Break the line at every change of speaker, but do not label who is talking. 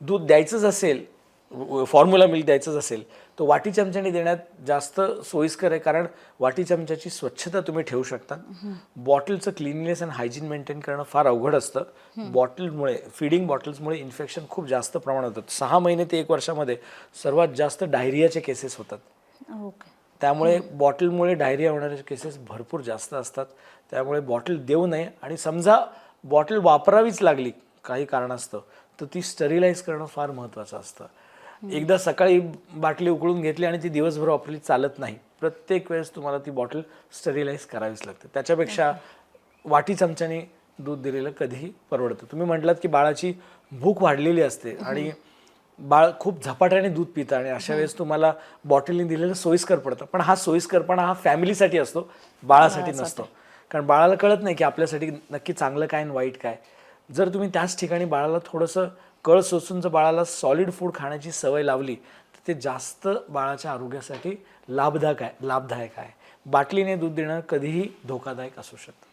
दूध द्यायचंच असेल formula milk द्यायचंच असेल तर वाटी चमच्याने देण्यात जास्त सोयीस्कर आहे. कारण वाटी चमच्याची स्वच्छता तुम्ही ठेवू शकता बॉटलचं क्लिननेस अँड हायजीन मेंटेन करणं फार अवघड असतं. बॉटलमुळे फिडिंग बॉटल्समुळे इन्फेक्शन खूप जास्त प्रमाणात होतं. सहा महिने ते एक वर्षामध्ये सर्वात जास्त डायरियाचे केसेस होतात.
ओके.
त्यामुळे बॉटलमुळे डायरिया होणारे केसेस भरपूर जास्त असतात. त्यामुळे बॉटल देऊ नये. आणि समजा बॉटल वापरावीच लागली काही कारणास्तव तर ती स्टरिलाइज करणं फार महत्त्वाचं असतं. एकदा सकाळी बाटली उकळून घेतली आणि ती दिवसभर वापरली चालत नाही. प्रत्येक वेळेस तुम्हाला ती बॉटल स्टरिलाइज करावीच लागते. त्याच्यापेक्षा वाटी चमच्याने दूध दिलेलं कधीही परवडतं. तुम्ही म्हटलात की बाळाची भूक वाढलेली असते आणि बाळ खूप झपाट्याने दूध पितं आणि अशा वेळेस तुम्हाला बॉटलने दिलेलं सोयीस्कर पडतं. पण हा सोयीस्करपणा हा फॅमिलीसाठी असतो बाळासाठी. नसतो. कारण बाळाला कळत नाही की आपल्यासाठी नक्की चांगलं काय आणि वाईट काय. जर तुम्ही त्याच ठिकाणी बाळाला थोडंसं कळ सोसून जर बाळाला सॉलिड फूड खाण्याची सवय लावली तर ते जास्त बाळाच्या आरोग्यासाठी लाभदायक आहे लाभदायक आहे. बाटलीने दूध देणं कधीही धोकादायक असू शकतं.